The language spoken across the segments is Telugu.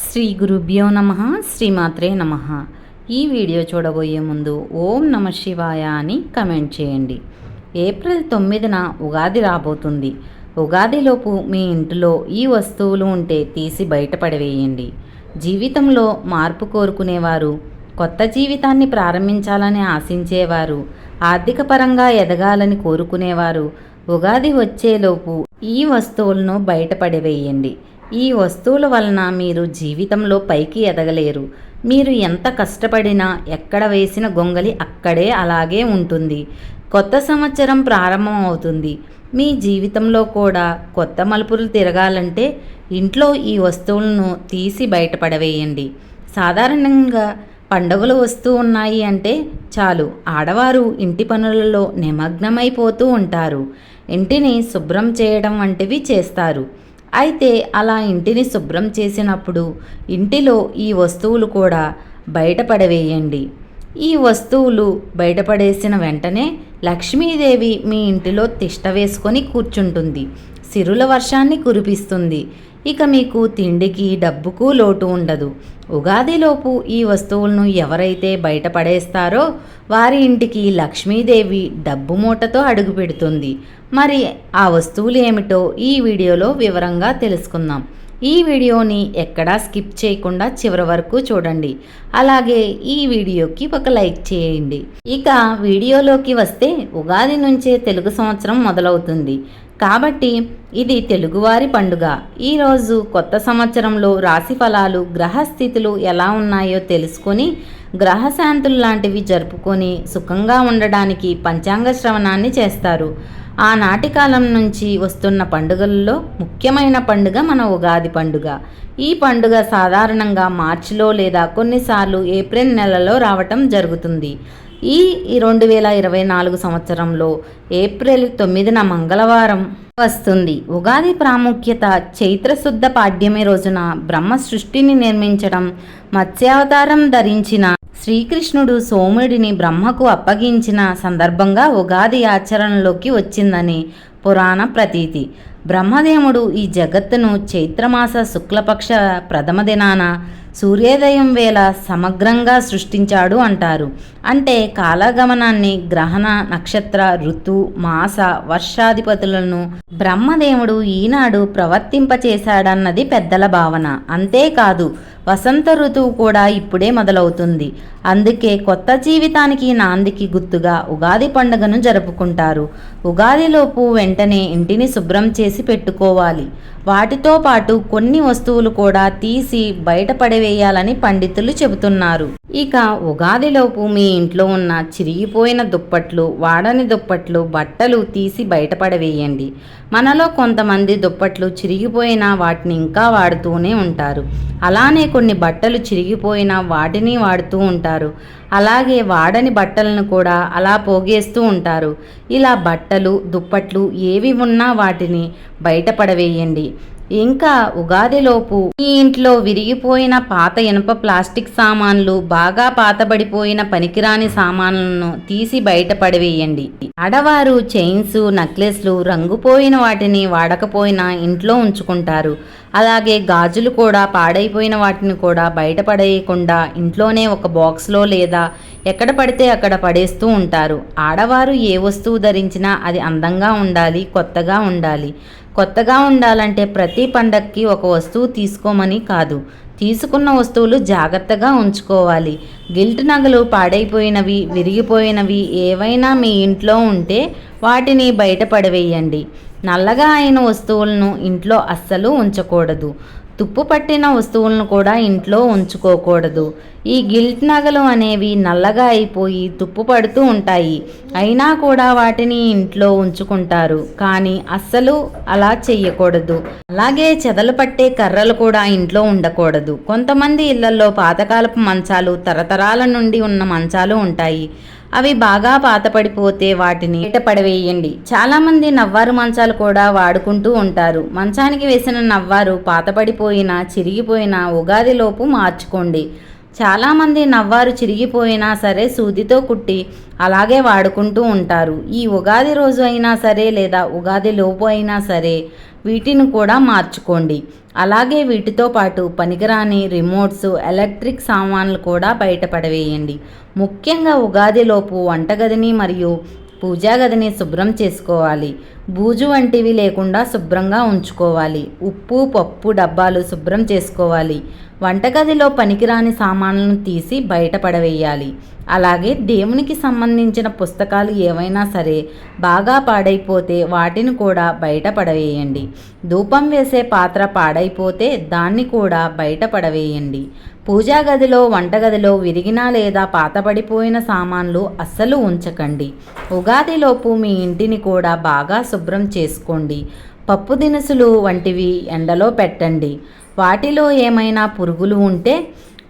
శ్రీ గురుభ్యో నమ శ్రీమాత్రే నమ. ఈ వీడియో చూడబోయే ముందు ఓం నమ శివాయ అని కమెంట్ చేయండి. ఏప్రిల్ తొమ్మిదిన ఉగాది రాబోతుంది. ఉగాదిలోపు మీ ఇంటిలో ఈ వస్తువులు ఉంటే తీసి బయటపడవేయండి జీవితంలో మార్పు కోరుకునేవారు కొత్త జీవితాన్ని ప్రారంభించాలని ఆశించేవారు ఆర్థిక పరంగా ఎదగాలని కోరుకునేవారు ఉగాది వచ్చేలోపు ఈ వస్తువులను బయటపడవేయండి ఈ వస్తువుల వలన మీరు జీవితంలో పైకి ఎదగలేరు. మీరు ఎంత కష్టపడినా ఎక్కడ వేసిన గొంగలి అక్కడే అలాగే ఉంటుంది. కొత్త సంవత్సరం ప్రారంభం అవుతుంది. మీ జీవితంలో కూడా కొత్త మలుపులు తిరగాలంటే ఇంట్లో ఈ వస్తువులను తీసి బయటపడవేయండి సాధారణంగా పండుగలు వస్తూ ఉన్నాయి అంటే చాలు ఆడవారు ఇంటి పనులలో నిమగ్నమైపోతూ ఉంటారు. ఇంటిని శుభ్రం చేయడం వంటివి చేస్తారు. అయితే అలా ఇంటిని శుభ్రం చేసినప్పుడు ఇంటిలో ఈ వస్తువులు కూడా బయటపడవేయండి. ఈ వస్తువులు బయటపడేసిన వెంటనే లక్ష్మీదేవి మీ ఇంటిలో తిష్ట వేసుకొని కూర్చుంటుంది. సిరుల వర్షాన్ని కురిపిస్తుంది. ఇక మీకు తిండికి డబ్బుకు లోటు ఉండదు. ఉగాదిలోపు ఈ వస్తువులను ఎవరైతే బయటపడేస్తారో వారి ఇంటికి లక్ష్మీదేవి డబ్బు మూటతో అడుగుపెడుతుంది మరి ఆ వస్తువులు ఏమిటో ఈ వీడియోలో వివరంగా తెలుసుకుందాం. ఈ వీడియోని ఎక్కడా స్కిప్ చేయకుండా చివరి వరకు చూడండి. అలాగే ఈ వీడియోకి ఒక లైక్ చేయండి. ఇక వీడియోలోకి వస్తే ఉగాది నుంచే తెలుగు సంవత్సరం మొదలవుతుంది. కాబట్టి ఇది తెలుగువారి పండుగ. ఈరోజు కొత్త సంవత్సరంలో రాశి ఫలాలు గ్రహస్థితులు ఎలా ఉన్నాయో తెలుసుకొని గ్రహశాంతులు లాంటివి జరుపుకొని సుఖంగా ఉండడానికి పంచాంగ శ్రవణాన్ని చేస్తారు. ఆనాటి కాలం నుంచి వస్తున్న పండుగల్లో ముఖ్యమైన పండుగ మన ఉగాది పండుగ. ఈ పండుగ సాధారణంగా మార్చిలో లేదా కొన్నిసార్లు ఏప్రిల్ నెలలో రావటం జరుగుతుంది. ఈ రెండు వేల ఇరవై నాలుగు సంవత్సరంలో ఏప్రిల్ తొమ్మిదిన మంగళవారం వస్తుంది. ఉగాది ప్రాముఖ్యత చైత్రశుద్ధ పాడ్యమి రోజున బ్రహ్మ సృష్టిని నిర్మించడం మత్స్యావతారం ధరించిన శ్రీకృష్ణుడు సోముడిని బ్రహ్మకు అప్పగించిన సందర్భంగా ఉగాది ఆచరణలోకి వచ్చిందని పురాణ ప్రతీతి. బ్రహ్మదేవుడు ఈ జగత్తును చైత్రమాస శుక్లపక్ష ప్రథమ దినాన సూర్యోదయం వేళ సమగ్రంగా సృష్టించాడు అంటారు. అంటే కాలగమనాన్ని గ్రహణ నక్షత్ర ఋతు మాస వర్షాధిపతులను బ్రహ్మదేవుడు ఈనాడు ప్రవర్తింపచేశాడన్నది పెద్దల భావన. అంతేకాదు వసంత ఋతువు కూడా ఇప్పుడే మొదలవుతుంది. అందుకే కొత్త జీవితానికి నాందికి గుర్తుగా ఉగాది పండుగను జరుపుకుంటారు. ఉగాదిలోపు వెంటనే ఇంటిని శుభ్రం చేసి పెట్టుకోవాలి. వాటితో పాటు కొన్ని వస్తువులు కూడా తీసి బయటపడవేయాలని పండితులు చెబుతున్నారు. ఇక ఉగాదిలోపు మీ ఇంట్లో ఉన్న చిరిగిపోయిన దుప్పట్లు వాడని దుప్పట్లు బట్టలు తీసి బయటపడవేయండి. మనలో కొంతమంది దుప్పట్లు చిరిగిపోయిన వాటిని ఇంకా వాడుతూనే ఉంటారు. అలానే కొన్ని బట్టలు చిరిగిపోయిన వాటిని వాడుతూ ఉంటారు. అలాగే వాడని బట్టలను కూడా అలా పోగేస్తూ ఉంటారు. ఇలా బట్టలు దుప్పట్లు ఏవి ఉన్నా వాటిని బయటపడవేయండి. ఇంకా ఉగాదిలోపు ఈ ఇంట్లో విరిగిపోయిన పాత ఇనుప ప్లాస్టిక్ సామాన్లు బాగా పాతబడిపోయిన పనికిరాని సామాన్లను తీసి బయటపడివేయండి ఆడవారు చైన్స్ నెక్లెస్లు రంగుపోయిన వాటిని వాడకపోయినా ఇంట్లో ఉంచుకుంటారు. అలాగే గాజులు కూడా పాడైపోయిన వాటిని కూడా బయటపడేయకుండా ఇంట్లోనే ఒక బాక్స్లో లేదా ఎక్కడ పడితే అక్కడ పడేస్తూ ఉంటారు. ఆడవారు ఏ వస్తువు ధరించినా అది అందంగా ఉండాలి కొత్తగా ఉండాలి. కొత్తగా ఉండాలంటే ప్రతి పండక్కి ఒక వస్తువు తీసుకోమని కాదు. తీసుకున్న వస్తువులు జాగ్రత్తగా ఉంచుకోవాలి. గిల్ట్ నగలు పాడైపోయినవి విరిగిపోయినవి ఏవైనా మీ ఇంట్లో ఉంటే వాటిని బయటపడవేయండి నల్లగా అయిన వస్తువులను ఇంట్లో అస్సలు ఉంచకూడదు. తుప్పు పట్టిన వస్తువులను కూడా ఇంట్లో ఉంచుకోకూడదు. ఈ గిల్ట్ నగలు అనేవి నల్లగా అయిపోయి తుప్పు పడుతూ ఉంటాయి. అయినా కూడా వాటిని ఇంట్లో ఉంచుకుంటారు. కానీ అస్సలు అలా చెయ్యకూడదు. అలాగే చెదలు పట్టే కర్రలు కూడా ఇంట్లో ఉండకూడదు. కొంతమంది ఇళ్ళలో పాతకాలపు మంచాలు తరతరాల నుండి ఉన్న మంచాలు ఉంటాయి. అవి బాగా పాతపడిపోతే వాటిని పడవేయండి. చాలామంది నవ్వారు మంచాలు కూడా వాడుకుంటూ ఉంటారు. మంచానికి వేసిన నవ్వారు పాతపడిపోయినా చిరిగిపోయిన ఉగాదిలోపు మార్చుకోండి. చాలామంది నవ్వారు చిరిగిపోయినా సరే సూదితో కుట్టి అలాగే వాడుకుంటూ ఉంటారు. ఈ ఉగాది రోజు అయినా సరే లేదా ఉగాది లోపు అయినా సరే వీటిని కూడా మార్చుకోండి. అలాగే వీటితో పాటు పనికిరాని రిమోట్స్ ఎలక్ట్రిక్ సామాన్లు కూడా బయటపడవేయండి ముఖ్యంగా ఉగాదిలోపు వంటగదిని మరియు పూజా గదిని శుభ్రం చేసుకోవాలి. బూజు వంటివి లేకుండా శుభ్రంగా ఉంచుకోవాలి. ఉప్పు పప్పు డబ్బాలు శుభ్రం చేసుకోవాలి. వంటగదిలో పనికిరాని సామాన్లను తీసి బయటపడవేయాలి అలాగే దేవునికి సంబంధించిన పుస్తకాలు ఏవైనా సరే బాగా పాడైపోతే వాటిని కూడా బయట పడవేయండి. ధూపం వేసే పాత్ర పాడైపోతే దాన్ని కూడా బయట పడవేయండి. పూజా గదిలో వంటగదిలో విరిగిన లేదా పాతబడిపోయిన సామాన్లు అస్సలు ఉంచకండి. ఉగాదిలోపు మీ ఇంటిని కూడా బాగా శుభ్రం చేసుకోండి. పప్పు దినుసులు వంటివి ఎండలో పెట్టండి. వాటిలో ఏమైనా పురుగులు ఉంటే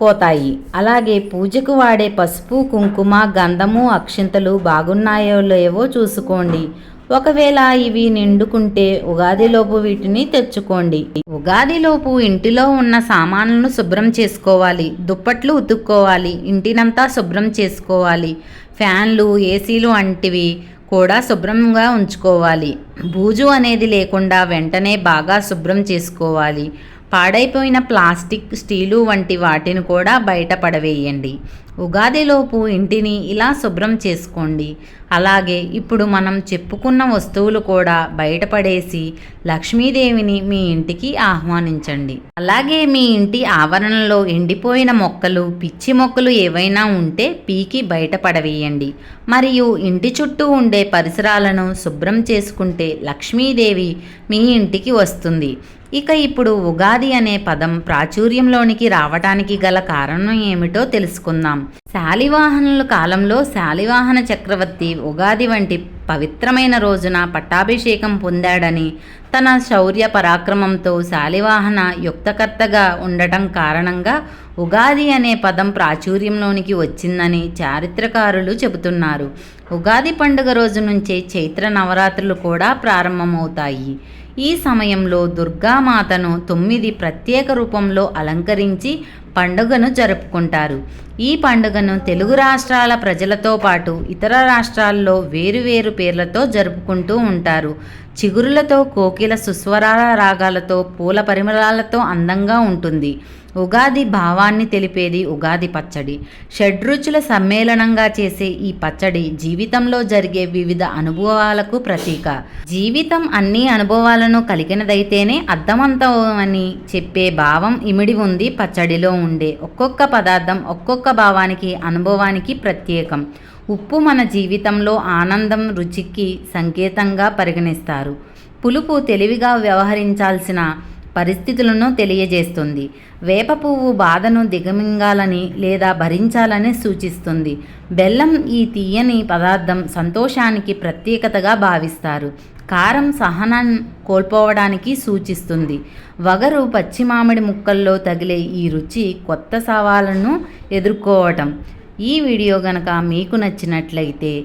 పోతాయి. అలాగే పూజకు వాడే పసుపు కుంకుమ గంధము అక్షింతలు బాగున్నాయో లేవో చూసుకోండి. ఒకవేళ ఇవి నిండుకుంటే ఉగాదిలోపు వీటిని తెచ్చుకోండి. ఉగాదిలోపు ఇంటిలో ఉన్న సామాన్లను శుభ్రం చేసుకోవాలి. దుప్పట్లు ఉతుక్కోవాలి. ఇంటినంతా శుభ్రం చేసుకోవాలి. ఫ్యాన్లు ఏసీలు వంటివి కూడా శుభ్రంగా ఉంచుకోవాలి. బూజు అనేది లేకుండా వెంటనే బాగా శుభ్రం చేసుకోవాలి. పాడైపోయిన ప్లాస్టిక్ స్టీలు వంటి వాటిని కూడా బయట పడవేయండి. ఉగాదిలోపు ఇంటిని ఇలా శుభ్రం చేసుకోండి. అలాగే ఇప్పుడు మనం చెప్పుకున్న వస్తువులు కూడా బయటపడేసి లక్ష్మీదేవిని మీ ఇంటికి ఆహ్వానించండి. అలాగే మీ ఇంటి ఆవరణలో ఎండిపోయిన మొక్కలు పిచ్చి మొక్కలు ఏవైనా ఉంటే పీకి బయటపడవేయండి. మరియు ఇంటి చుట్టూ ఉండే పరిసరాలను శుభ్రం చేసుకుంటే లక్ష్మీదేవి మీ ఇంటికి వస్తుంది. ఇక ఇప్పుడు ఉగాది అనే పదం ప్రాచుర్యంలోనికి రావటానికి గల కారణం ఏమిటో తెలుసుకుందాం. శాలివాహనుల కాలంలో శాలివాహన చక్రవర్తి ఉగాది వంటి పవిత్రమైన రోజున పట్టాభిషేకం పొందాడని తన శౌర్య పరాక్రమంతో శాలివాహన యుక్తకర్తగా ఉండటం కారణంగా ఉగాది అనే పదం ప్రాచుర్యంలోనికి వచ్చిందని చారిత్రకారులు చెబుతున్నారు. ఉగాది పండుగ రోజు నుంచే చైత్ర నవరాత్రులు కూడా ప్రారంభమవుతాయి. ఈ సమయంలో దుర్గామాతను తొమ్మిది ప్రత్యేక రూపంలో అలంకరించి పండుగను జరుపుకుంటారు. ఈ పండుగను తెలుగు రాష్ట్రాల ప్రజలతో పాటు ఇతర రాష్ట్రాల్లో వేరువేరు పేర్లతో జరుపుకుంటూ ఉంటారు. చిగురులతో కోకిల సుస్వరాల రాగాలతో పూల పరిమళాలతో అందంగా ఉంటుంది. ఉగాది భావాన్ని తెలిపేది ఉగాది పచ్చడి. షడ్రుచుల సమ్మేళనంగా చేసే ఈ పచ్చడి జీవితంలో జరిగే వివిధ అనుభవాలకు ప్రతీక. జీవితం అన్ని అనుభవాలను కలిగినదైతేనే అర్థవంతమని చెప్పే భావం ఇమిడి ఉంది పచ్చడిలో ఉండే ఒక్కొక్క పదార్థం ఒక్కొక్క భావానికి అనుభవానికి ప్రత్యేకం. ఉప్పు మన జీవితంలో ఆనందం రుచికి సంకేతంగా పరిగణిస్తారు. పులుపు తెలివిగా వ్యవహరించాల్సిన పరిస్థితులను తెలియజేస్తుంది. వేప పువ్వు బాధను దిగమింగాలని లేదా భరించాలని సూచిస్తుంది. బెల్లం ఈ తీయని పదార్థం సంతోషానికి ప్రత్యేకతగా భావిస్తారు. కారం సహనం కోల్పోవడానికి సూచిస్తుంది. వగరు పచ్చి మామిడి ముక్కల్లో తగిలే ఈ రుచి కొత్త సవాళ్ళను ఎదుర్కోవటం. ఈ వీడియో గనక మీకు నచ్చినట్లయితే